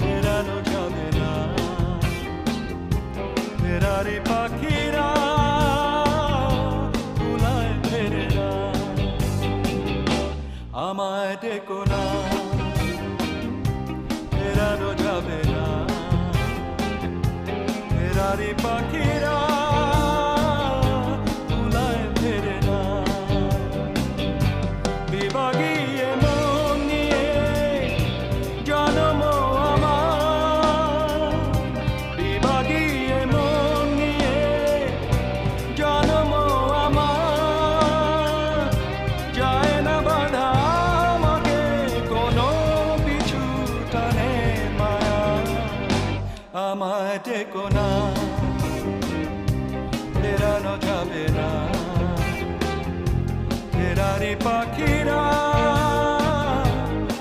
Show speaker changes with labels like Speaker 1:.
Speaker 1: ফেরানো যাবে ফেরারি পাখিরা তুলায় ফেরে না আমায় ডেকো না ফেরানো যাবে না ফেরারি পাখিরা তুলায় ফেরে না বিভাগীয় আমায় টেকো না ফেরানো যাবে না। ফেরারি পাখিরা